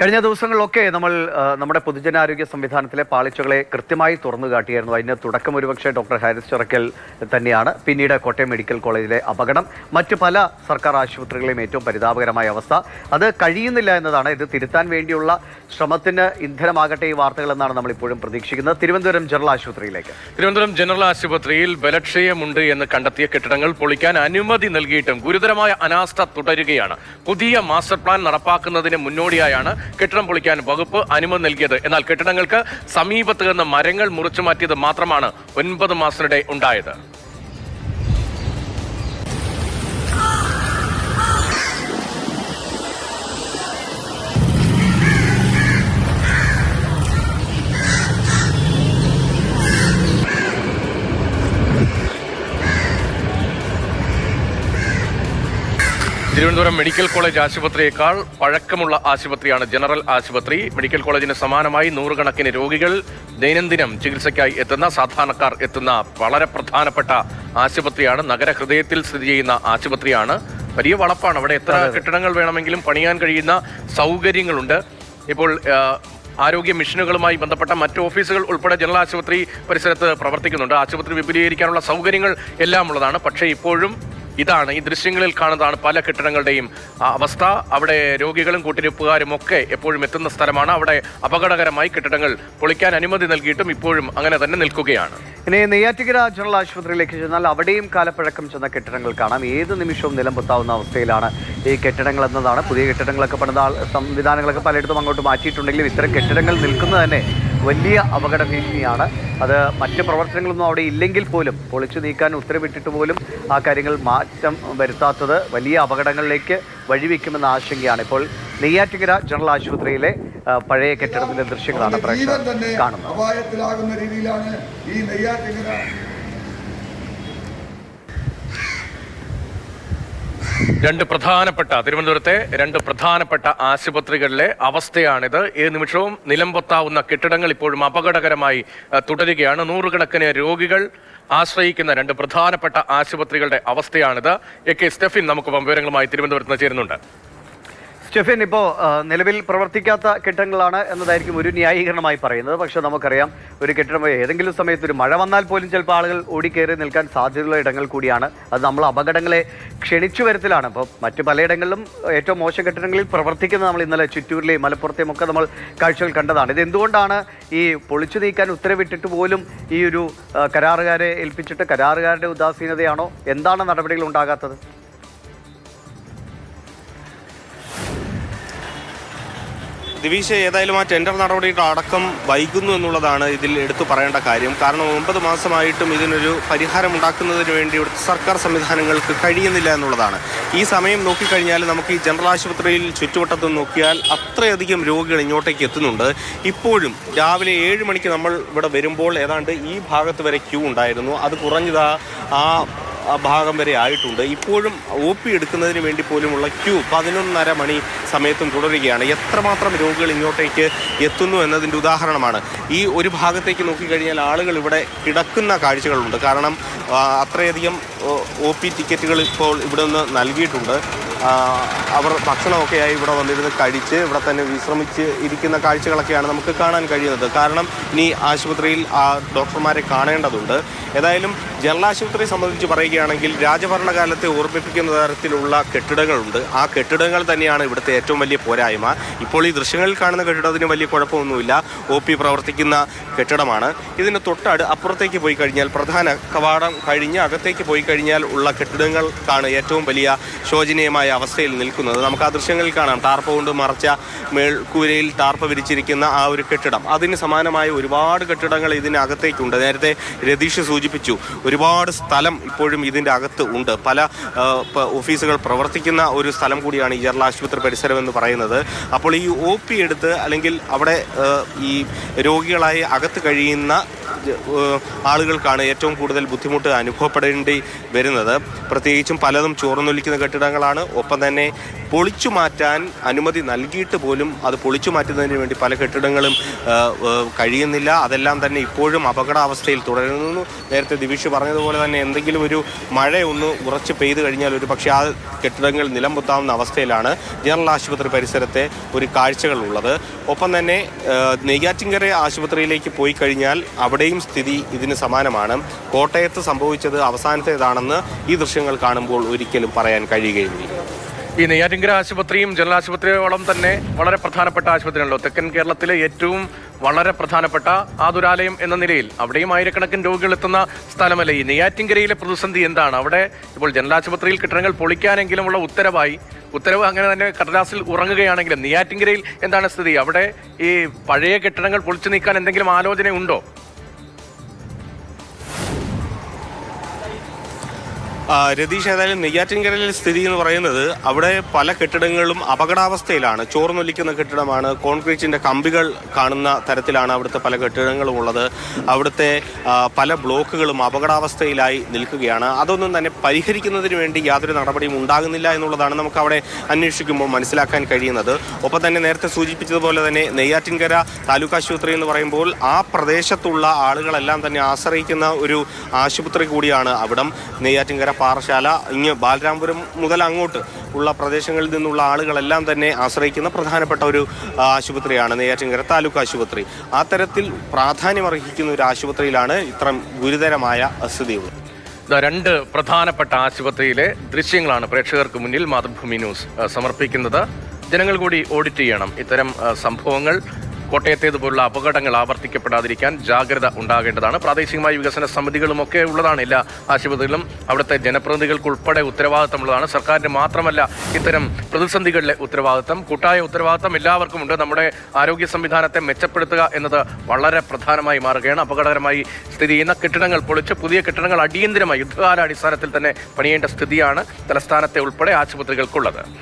കഴിഞ്ഞ ദിവസങ്ങളിലൊക്കെ നമ്മൾ നമ്മുടെ പൊതുജനാരോഗ്യ സംവിധാനത്തിലെ പാളിച്ചകളെ കൃത്യമായി തുറന്നു കാട്ടിയായിരുന്നു. അതിന് തുടക്കം ഒരുപക്ഷെ ഡോക്ടർ ഹാരിസ് ചിറക്കൽ തന്നെയാണ്. പിന്നീട് കോട്ടയം മെഡിക്കൽ കോളേജിലെ അപകടം. മറ്റ് പല സർക്കാർ ആശുപത്രികളെയും ഏറ്റവും പരിതാപകരമായ അവസ്ഥ. അത് കഴിയുന്നില്ല എന്നതാണ്. ഇത് തിരുത്താൻ വേണ്ടിയുള്ള ശ്രമത്തിന് ഇന്ധനമാകട്ടെ ഈ വാർത്തകൾ എന്നാണ് നമ്മൾ ഇപ്പോഴും പ്രതീക്ഷിക്കുന്നത്. തിരുവനന്തപുരം ജനറൽ ആശുപത്രിയിലേക്ക്. തിരുവനന്തപുരം ജനറൽ ആശുപത്രിയിൽ ബലക്ഷയമുണ്ട് എന്ന് കണ്ടെത്തിയ കെട്ടിടങ്ങൾ പൊളിക്കാൻ അനുമതി നൽകിയിട്ടും ഗുരുതരമായ അനാസ്ഥ തുടരുകയാണ്. പുതിയ മാസ്റ്റർ പ്ലാൻ നടപ്പാക്കുന്നതിന് മുന്നോടിയായാണ് കെട്ടിടം പൊളിക്കാൻ വകുപ്പ് അനുമതി നൽകിയത്. എന്നാൽ കെട്ടിടങ്ങൾക്ക് സമീപത്ത് നിന്ന് മരങ്ങൾ മുറിച്ചു മാറ്റിയത് മാത്രമാണ് ഒൻപത് മാസത്തിനിടെ ഉണ്ടായത്. തിരുവനന്തപുരം മെഡിക്കൽ കോളേജ് ആശുപത്രിയേക്കാൾ പഴക്കമുള്ള ആശുപത്രിയാണ് ജനറൽ ആശുപത്രി. മെഡിക്കൽ കോളേജിന് സമാനമായി നൂറുകണക്കിന് രോഗികൾ ദൈനംദിനം ചികിത്സയ്ക്കായി എത്തുന്ന സാധാരണക്കാർ എത്തുന്ന വളരെ പ്രധാനപ്പെട്ട ആശുപത്രിയാണ്. നഗരഹൃദയത്തിൽ സ്ഥിതി ചെയ്യുന്ന ആശുപത്രിയാണ്. വലിയ വളപ്പാണ്. അവിടെ എത്ര കെട്ടിടങ്ങൾ വേണമെങ്കിലും പണിയാൻ കഴിയുന്ന സൗകര്യങ്ങളുണ്ട്. ഇപ്പോൾ ആരോഗ്യ മിഷനുകളുമായി ബന്ധപ്പെട്ട മറ്റ് ഓഫീസുകൾ ഉൾപ്പെടെ ജനറൽ ആശുപത്രി പരിസരത്ത് പ്രവർത്തിക്കുന്നുണ്ട്. ആശുപത്രി വിപുലീകരിക്കാനുള്ള സൗകര്യങ്ങൾ എല്ലാം ഉള്ളതാണ് പക്ഷേ ഇപ്പോഴും ഇതാണ് ഈ ദൃശ്യങ്ങളിൽ കാണുന്നതാണ് പല കെട്ടിടങ്ങളുടെയും അവസ്ഥ. അവിടെ രോഗികളും കൂട്ടിരിപ്പുകാരും ഒക്കെ എപ്പോഴും എത്തുന്ന സ്ഥലമാണ്. അവിടെ അപകടകരമായി കെട്ടിടങ്ങൾ പൊളിക്കാൻ അനുമതി നൽകിയിട്ടും ഇപ്പോഴും അങ്ങനെ തന്നെ നിൽക്കുകയാണ്. ഇനി നെയ്യാറ്റിക്കര ജനറൽ ആശുപത്രിയിലേക്ക് ചെന്നാൽ അവിടെയും കാലപ്പഴക്കം ചെന്ന കെട്ടിടങ്ങൾ കാണാം. ഏത് നിമിഷവും നിലം പൊത്താവുന്ന അവസ്ഥയിലാണ് ഈ കെട്ടിടങ്ങൾ എന്നതാണ്. പുതിയ കെട്ടിടങ്ങളൊക്കെ പണിത സംവിധാനങ്ങളൊക്കെ പലയിടത്തും അങ്ങോട്ട് മാറ്റിയിട്ടുണ്ടെങ്കിലും ഇത്തരം കെട്ടിടങ്ങൾ നിൽക്കുന്നത് തന്നെ വലിയ അപകട ഭീഷണിയാണ്. അത് മറ്റ് പ്രവർത്തനങ്ങളൊന്നും അവിടെ ഇല്ലെങ്കിൽ പോലും പൊളിച്ചു നീക്കാൻ ഉത്തരവിട്ടിട്ട് പോലും ആ കാര്യങ്ങൾ മാറ്റം വരുത്താത്തത് വലിയ അപകടങ്ങളിലേക്ക് വഴിവെക്കുമെന്ന ആശങ്കയാണ് ഇപ്പോൾ നെയ്യാറ്റിങ്കര ജനറൽ ആശുപത്രിയിലെ പഴയ കെട്ടിടത്തിന്റെ ദൃശ്യങ്ങളാണ് പ്രേക്ഷകർ കാണുന്നത്. അപായത്തിലാകുന്ന രീതിയിലാണ് ഈ നെയ്യാറ്റിങ്കര രണ്ട് പ്രധാനപ്പെട്ട തിരുവനന്തപുരത്തെ രണ്ട് പ്രധാനപ്പെട്ട ആശുപത്രികളിലെ അവസ്ഥയാണിത്. ഏത് നിമിഷവും നിലംപൊത്താവുന്ന കെട്ടിടങ്ങൾ ഇപ്പോഴും അപകടകരമായി തുടരുകയാണ്. നൂറുകണക്കിന് രോഗികൾ ആശ്രയിക്കുന്ന രണ്ട് പ്രധാനപ്പെട്ട ആശുപത്രികളുടെ അവസ്ഥയാണിത്. എ കെ സ്റ്റെഫിൻ നമുക്ക് വിവരങ്ങളുമായി തിരുവനന്തപുരത്ത് ചേരുന്നുണ്ട്. സ്റ്റെഫിൻ ഇപ്പോൾ നിലവിൽ പ്രവർത്തിക്കാത്ത കെട്ടിടങ്ങളാണ് എന്നതായിരിക്കും ഒരു ന്യായീകരണമായി പറയുന്നത്. പക്ഷേ നമുക്കറിയാം ഒരു കെട്ടിടം ഏതെങ്കിലും സമയത്ത് ഒരു മഴ വന്നാൽ പോലും ചിലപ്പോൾ ആളുകൾ ഓടിക്കേറി നിൽക്കാൻ സാധ്യതയുള്ള ഇടങ്ങൾ കൂടിയാണ്. അത് നമ്മൾ അപകടങ്ങളെ ക്ഷണിച്ചു വരത്തിലാണ്. അപ്പോൾ മറ്റു പലയിടങ്ങളിലും ഏറ്റവും മോശം കെട്ടിടങ്ങളിൽ പ്രവർത്തിക്കുന്ന നമ്മൾ ഇന്നലെ ചുറ്റൂരിലെയും മലപ്പുറത്തെയും ഒക്കെ നമ്മൾ കാഴ്ചകൾ കണ്ടതാണ്. ഇത് എന്തുകൊണ്ടാണ് ഈ പൊളിച്ചു നീക്കാൻ ഉത്തരവിട്ടിട്ട് പോലും ഈ ഒരു കരാറുകാരെ ഏൽപ്പിച്ചിട്ട് കരാറുകാരുടെ ഉദാസീനതയാണോ? എന്താണ് നടപടികൾ ഉണ്ടാകാത്തത്? ദിവിഷ ഏതായാലും ആ ടെൻഡർ നടപടിയുടെ അടക്കം വൈകുന്നു എന്നുള്ളതാണ് ഇതിൽ എടുത്തു പറയേണ്ട കാര്യം. കാരണം ഒമ്പത് മാസമായിട്ടും ഇതിനൊരു പരിഹാരം ഉണ്ടാക്കുന്നതിന് വേണ്ടി ഇവിടുത്തെ സർക്കാർ സംവിധാനങ്ങൾക്ക് കഴിയുന്നില്ല എന്നുള്ളതാണ്. ഈ സമയം നോക്കിക്കഴിഞ്ഞാൽ നമുക്ക് ഈ ജനറൽ ആശുപത്രിയിൽ ചുറ്റുവട്ടത്ത് നോക്കിയാൽ അത്രയധികം രോഗികൾ ഇങ്ങോട്ടേക്ക് എത്തുന്നുണ്ട്. ഇപ്പോഴും രാവിലെ ഏഴ് മണിക്ക് നമ്മൾ ഇവിടെ വരുമ്പോൾ ഏതാണ്ട് ഈ ഭാഗത്ത് വരെ ക്യൂ ഉണ്ടായിരുന്നു. അത് കുറഞ്ഞതാ ആ ഭാഗം വരെ ആയിട്ടുണ്ട്. ഇപ്പോഴും ഒ പി എടുക്കുന്നതിന് വേണ്ടി പോലുമുള്ള ക്യൂ പതിനൊന്നര മണി സമയത്തും തുടരുകയാണ്. എത്രമാത്രം രോഗികൾ ഇങ്ങോട്ടേക്ക് എത്തുന്നു എന്നതിന്റെ ഉദാഹരണമാണ്. ഈ ഒരു ഭാഗത്തേക്ക് നോക്കിക്കഴിഞ്ഞാൽ ആളുകൾ ഇവിടെ കിടക്കുന്ന കാഴ്ചകളുണ്ട്. കാരണം അത്രയധികം ഒ പി ടിക്കറ്റുകൾ ഇപ്പോൾ ഇവിടെ നിന്ന് നൽകിയിട്ടുണ്ട്. അവർ ഭക്ഷണമൊക്കെയായി ഇവിടെ വന്നിരുന്ന് കഴിച്ച് ഇവിടെ തന്നെ വിശ്രമിച്ച് ഇരിക്കുന്ന കാഴ്ചകളൊക്കെയാണ് നമുക്ക് കാണാൻ കഴിയുന്നത്. കാരണം ഇനി ആശുപത്രിയിൽ ആ ഡോക്ടർമാരെ കാണേണ്ടതുണ്ട്. ഏതായാലും ജനറൽ ആശുപത്രിയെ സംബന്ധിച്ച് പറയുകയാണെങ്കിൽ രാജഭരണകാലത്തെ ഓർമ്മിപ്പിക്കുന്ന തരത്തിലുള്ള കെട്ടിടങ്ങളുണ്ട്. ആ കെട്ടിടങ്ങൾ തന്നെയാണ് ഇവിടുത്തെ ഏറ്റവും വലിയ പോരായ്മ. ഇപ്പോൾ ഈ ദൃശ്യങ്ങളിൽ കാണുന്ന കെട്ടിടത്തിന് വലിയ കുഴപ്പമൊന്നുമില്ല. ഒ പി പ്രവർത്തിക്കുന്ന കെട്ടിടമാണ്. ഇതിന് തൊട്ടട് അപ്പുറത്തേക്ക് പോയി കഴിഞ്ഞാൽ പ്രധാന കവാടം കഴിഞ്ഞ് അകത്തേക്ക് പോയി കഴിഞ്ഞാൽ ഉള്ള കെട്ടിടങ്ങൾക്കാണ് ഏറ്റവും വലിയ ശോചനീയമായ അവസ്ഥയിൽ നിൽക്കുന്നത്. നമുക്ക് ആ ദൃശ്യങ്ങളിൽ കാണാം. ടാർപ്പ കൊണ്ട് മറച്ച മേൽക്കൂരയിൽ ടാർപ്പ വിരിച്ചിരിക്കുന്ന ആ ഒരു കെട്ടിടം. അതിന് സമാനമായ ഒരുപാട് കെട്ടിടങ്ങൾ ഇതിനകത്തേക്കുണ്ട്. നേരത്തെ രതീഷ് സൂചിപ്പിച്ചു ഒരുപാട് സ്ഥലം ഇപ്പോഴും ഇതിന്റെ അകത്ത് ഉണ്ട്. പല ഓഫീസുകൾ പ്രവർത്തിക്കുന്ന ഒരു സ്ഥലം കൂടിയാണ് ഈ ജനറൽ ആശുപത്രി പരിസരം എന്ന് പറയുന്നത്. അപ്പോൾ ഈ ഒ പി എടുത്ത് അല്ലെങ്കിൽ അവിടെ ഈ രോഗികളായി അകത്ത് കഴിയുന്ന ആളുകൾക്കാണ് ഏറ്റവും കൂടുതൽ ബുദ്ധിമുട്ട് അനുഭവപ്പെടേണ്ടി വരുന്നത്. പ്രത്യേകിച്ചും പലതും ചോർന്നൊലിക്കുന്ന കെട്ടിടങ്ങളാണ്. ഒപ്പം തന്നെ പൊളിച്ചു മാറ്റാൻ അനുമതി നൽകിയിട്ട് പോലും അത് പൊളിച്ചു മാറ്റുന്നതിന് വേണ്ടി പല കെട്ടിടങ്ങളും കഴിയുന്നില്ല. അതെല്ലാം തന്നെ ഇപ്പോഴും അപകടാവസ്ഥയിൽ തുടരുന്നു. നേരത്തെ ദിവിഷ് പറഞ്ഞതുപോലെ തന്നെ എന്തെങ്കിലും ഒരു മഴ ഒന്ന് ഉറച്ച് പെയ്തു കഴിഞ്ഞാൽ ഒരു പക്ഷേ ആ കെട്ടിടങ്ങൾ നിലം പൊത്താവുന്ന അവസ്ഥയിലാണ് ജനറൽ ആശുപത്രി പരിസരത്തെ ഒരു കാഴ്ചകളുള്ളത്. ഒപ്പം തന്നെ നെയ്യാറ്റിങ്കര ആശുപത്രിയിലേക്ക് പോയി കഴിഞ്ഞാൽ അവിടെയും സ്ഥിതി ഇതിന് സമാനമാണ്. കോട്ടയത്ത് സംഭവിച്ചത് അവസാനത്തേതാണെന്ന് ഈ ദൃശ്യങ്ങൾ കാണുമ്പോൾ ഒരിക്കലും പറയാൻ കഴിയുകയില്ല ഈ നെയ്യാറ്റിങ്കര ആശുപത്രിയും ജനറൽ ആശുപത്രിയോളം തന്നെ വളരെ പ്രധാനപ്പെട്ട ആശുപത്രിയാണല്ലോ. തെക്കൻ കേരളത്തിലെ ഏറ്റവും വളരെ പ്രധാനപ്പെട്ട ആതുരാലയം എന്ന നിലയിൽ അവിടെയും ആയിരക്കണക്കിന് രോഗികൾ എത്തുന്ന സ്ഥലമല്ല? ഈ നെയ്യാറ്റിൻകരയിലെ പ്രതിസന്ധി എന്താണ്? അവിടെ ഇപ്പോൾ ജനറൽ ആശുപത്രിയിൽ കെട്ടിടങ്ങൾ പൊളിക്കാനെങ്കിലുമുള്ള ഉത്തരവായി ഉത്തരവ് അങ്ങനെ തന്നെ കടലാസിൽ ഉറങ്ങുകയാണെങ്കിലും നെയ്യാറ്റിൻകരയിൽ എന്താണ് സ്ഥിതി? അവിടെ ഈ പഴയ കെട്ടിടങ്ങൾ പൊളിച്ചു നീക്കാൻ എന്തെങ്കിലും ആലോചന രതീഷ് ഏതായാലും നെയ്യാറ്റിൻകരയിൽ സ്ഥിതി എന്ന് പറയുന്നത് അവിടെ പല കെട്ടിടങ്ങളും അപകടാവസ്ഥയിലാണ്. ചോർന്നൊലിക്കുന്ന കെട്ടിടമാണ്. കോൺക്രീറ്റിന്റെ കമ്പികൾ കാണുന്ന തരത്തിലാണ് അവിടുത്തെ പല കെട്ടിടങ്ങളും ഉള്ളത്. അവിടുത്തെ പല ബ്ലോക്കുകളും അപകടാവസ്ഥയിലായി നിൽക്കുകയാണ്. അതൊന്നും തന്നെ പരിഹരിക്കുന്നതിന് വേണ്ടി യാതൊരു നടപടിയും ഉണ്ടാകുന്നില്ല എന്നുള്ളതാണ് നമുക്ക് അവിടെ അന്വേഷിക്കുമ്പോൾ മനസ്സിലാക്കാൻ കഴിയുന്നത്. ഒപ്പം തന്നെ നേരത്തെ സൂചിപ്പിച്ചതുപോലെ തന്നെ നെയ്യാറ്റിൻകര താലൂക്ക് ആശുപത്രി എന്ന് പറയുമ്പോൾ ആ പ്രദേശത്തുള്ള ആളുകളെല്ലാം തന്നെ ആശ്രയിക്കുന്ന ഒരു ആശുപത്രി കൂടിയാണ് അവിടം. നെയ്യാറ്റിൻകര പാറശാല ഇങ്ങ് ബാലരാമപുരം മുതൽ അങ്ങോട്ട് ഉള്ള പ്രദേശങ്ങളിൽ നിന്നുള്ള ആളുകളെല്ലാം തന്നെ ആശ്രയിക്കുന്ന പ്രധാനപ്പെട്ട ഒരു ആശുപത്രിയാണ് നെയ്യാറ്റിൻകര താലൂക്ക് ആശുപത്രി. ആ തരത്തിൽ പ്രാധാന്യമർഹിക്കുന്ന ഒരു ആശുപത്രിയിലാണ് ഇത്രയും ഗുരുതരമായ സ്ഥിതിയുള്ളത് രണ്ട് പ്രധാനപ്പെട്ട ആശുപത്രിയിലെ ദൃശ്യങ്ങളാണ് പ്രേക്ഷകർക്ക് മുന്നിൽ മാതൃഭൂമി ന്യൂസ് സമർപ്പിക്കുന്നത്. ജനങ്ങൾ കൂടി ഓഡിറ്റ് ചെയ്യണം ഇത്തരം സംഭവങ്ങൾ. കോട്ടയത്തേതുപോലുള്ള അപകടങ്ങൾ ആവർത്തിക്കപ്പെടാതിരിക്കാൻ ജാഗ്രത ഉണ്ടാകേണ്ടതാണ്. പ്രാദേശികമായ വികസന സമിതികളും ഒക്കെ ഉള്ളതാണ് എല്ലാ ആശുപത്രികളിലും. അവിടുത്തെ ജനപ്രതിനിധികൾക്ക് ഉൾപ്പെടെ ഉത്തരവാദിത്തമുള്ളതാണ്. സർക്കാരിന് മാത്രമല്ല ഇത്തരം പ്രതിസന്ധികളിലെ ഉത്തരവാദിത്തം. കൂട്ടായ ഉത്തരവാദിത്തം എല്ലാവർക്കും ഉണ്ട് നമ്മുടെ ആരോഗ്യ സംവിധാനത്തെ മെച്ചപ്പെടുത്തുക എന്നത് വളരെ പ്രധാനമായി മാറുകയാണ്. അപകടകരമായി സ്ഥിതി ചെയ്യുന്ന കെട്ടിടങ്ങൾ പൊളിച്ച് പുതിയ കെട്ടിടങ്ങൾ അടിയന്തരമായി യുദ്ധകാലാടിസ്ഥാനത്തിൽ തന്നെ പണിയേണ്ട സ്ഥിതിയാണ് തലസ്ഥാനത്തെ ഉൾപ്പെടെ ആശുപത്രികൾക്കുള്ളത്.